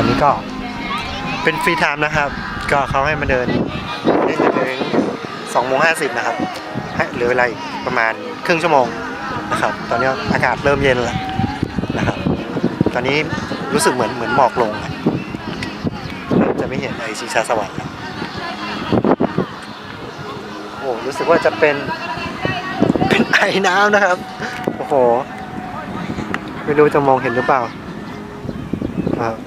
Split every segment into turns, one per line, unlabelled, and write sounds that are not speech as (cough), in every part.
ตอนนี้ก็เป็นฟรีไทม์นะครับ ก็เขาให้มาเดินเล่นจนถึง2โมง50นะครับให้เหลือเวลาอีกประมาณครึ่งชั่วโมงนะครับ ตอนนี้อากาศเริ่มเย็นแล้วนะครับ ตอนนี้รู้สึกเหมือนเหมือนหมอกลงจะไม่เห็นไอชิชาสวรรค์โอ้โหรู้สึกว่าจะเป็นเป็นไอน้ำนะครับ โอ้โห ไม่รู้จะมองเห็นหรือเปล่านะครับ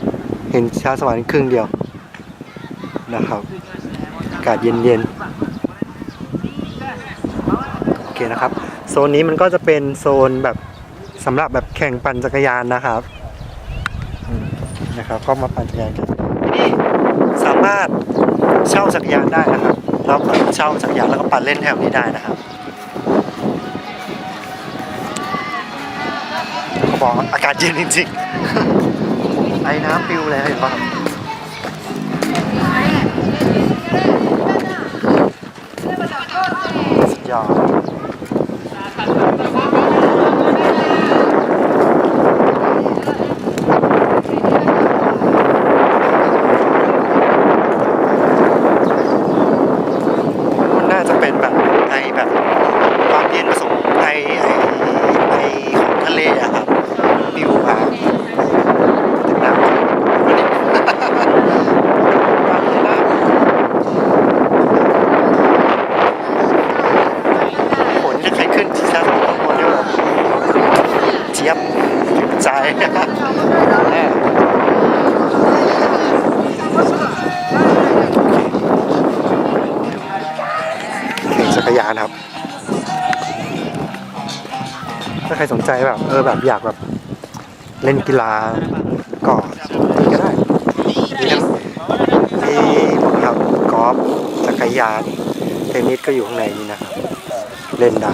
เห็นชาสวรรค์ครึ่งเดียวนะครับอากาศเย็นๆโอเคนะครับ โซนนี้มันก็จะเป็นโซนแบบสำหรับแบบแข่งปั่นจักรยานนะครับนะครับ ก็มาปั่นจักรยานกันนี่สามารถเช่าจักรยานได้นะครับแล้วก็เช่าจักรยานแล้วก็ปั่นเล่นแถวนี้ได้นะครับเขาบอกอากาศเย็นจริงๆ ไอ้น้ำปิวเลยเห็นปะสุดยอดมันน่าจะเป็นแบบไอแบบความเย็นผสมไอไอไอของทะเลอะครับ ปิวมาถึงน้ำวันนี้ฝนจะใครขึ้นที่ชั้นสองคนเดียวเจี๊ยบถึงใจแน่แานครับ ถ้าใครสนใจแบบเออแบบอยากแบบเล่นกีฬาก็นี่ก็ได้มีทั้งมีหมดครับกอล์ฟจักรยานเทนนิสก็อยู่ข้างในนี้นะครับ เล่นได้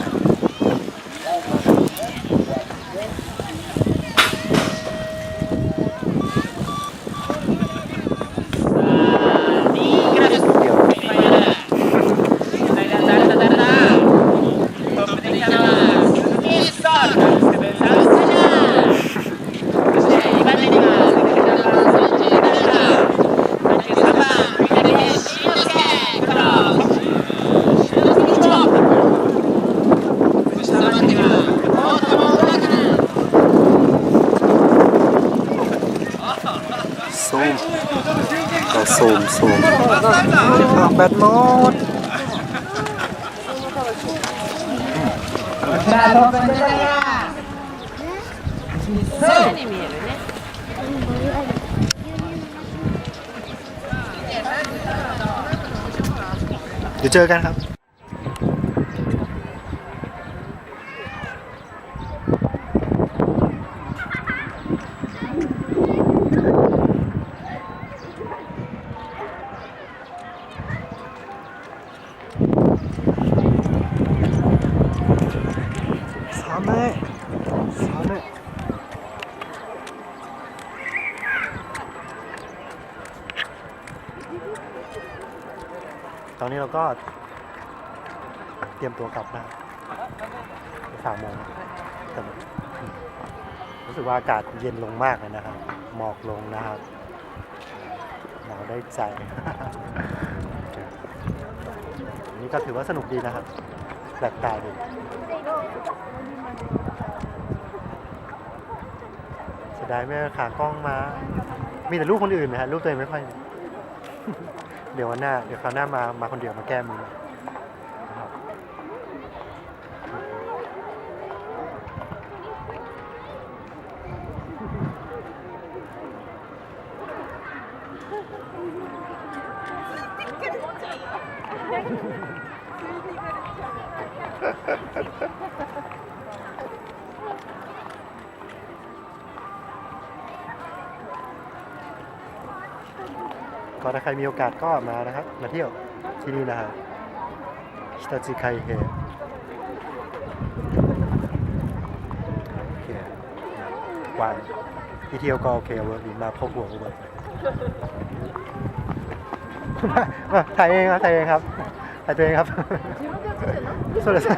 ซูมซูมแบตหมดเดี๋ยวเจอกันครับ Sahne. Sahne. ตอนนี้เราก็เตรียมตัวกลับนะสามโมงรู้สึกว่าอากาศเย็นลงมากเลยนะครับ หมอกลงนะครับหนาวได้ใจ นี่ก็ถือว่าสนุกดีนะครับแปลกตาดี เสียดายไม่ขากล้องมา มีแต่รูปคนอื่นนะฮะรูปตัวเองไม่ค่อย เดี๋ยววันหน้า เดี๋ยวคราวหน้ามา มาคนเดียวมาแก้มือก็ถ้าใครมีโอกาสก็มานะครับ มาเที่ยวที่นี่นะครับฮิตาจิไคเฮโอเคกวางที่เที่ยวก็โอเคเวิร์กดีมาพบหัวก็เวิร์กมามาถ่ายเองครับถ่ายเองครับถ่ายตัวเองครับ そうです。は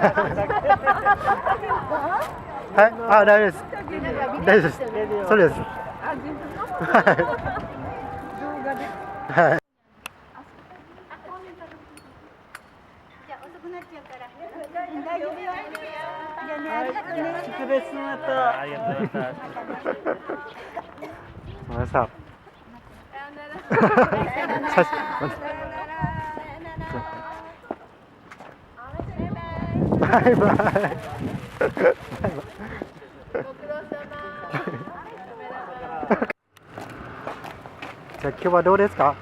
い、あ、大丈夫です。大丈夫です。そうです。
くなっちゃうから。よ。じゃあ、ありがとう。
ありがとうございま。
めんなさい。さ、じゃあ今日はどうですか？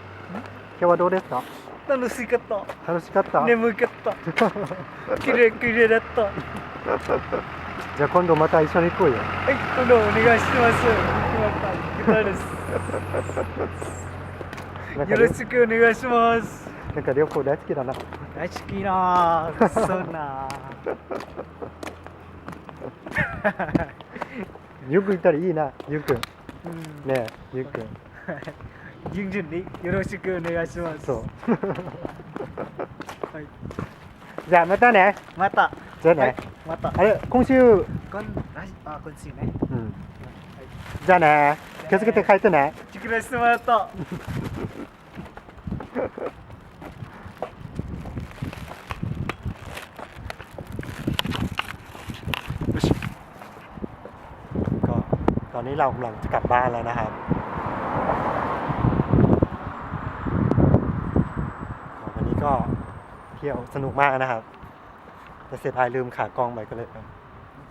今日はどうですか？
楽しかった。
楽しかった？
眠かった。きれいきれいだった。は
じゃあ今度また一緒に行こうよ。
い今度お願いします。よろしくお願いします。
なんか旅行大好きだな。
大好きなぁそんな。(laughs)
ゆうくんいたらいいなゆうくん。ねえゆうくん (laughs)
順々によろしくお願いします
そう
はい
じゃあまたね
また
じゃあね、
はいまた
あれ今週
こんああ今週ね
うんじゃあね気をつけて帰ってね
チクレスマート
ก็ตอนนี้เรากำลังจะกลับบ้านแล้วนะครับ เที่ยวสนุกมากนะครับแต่เสียดายลืมขากล้องไปก็เลย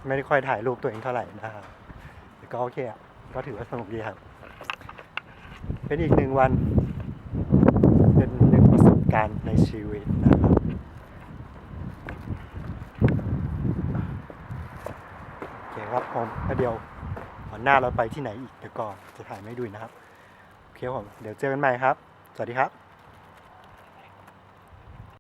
ไม่ได้ค่อยถ่ายรูปตัวเองเท่าไหร่นะครับแต่ก็โอเคก็ถือว่าสนุกดีครับ เป็นอีกหนึ่งวัน เป็นหนึ่งประสบการณ์ในชีวิตนะครับโอเคครับผมเดี๋ยววันหน้าเราไปที่ไหนอีกเดี๋ยวก็จะถ่ายไม่ดูนะครับโอเคผมเดี๋ยวเจอกันใหม่ครับ สวัสดีครับ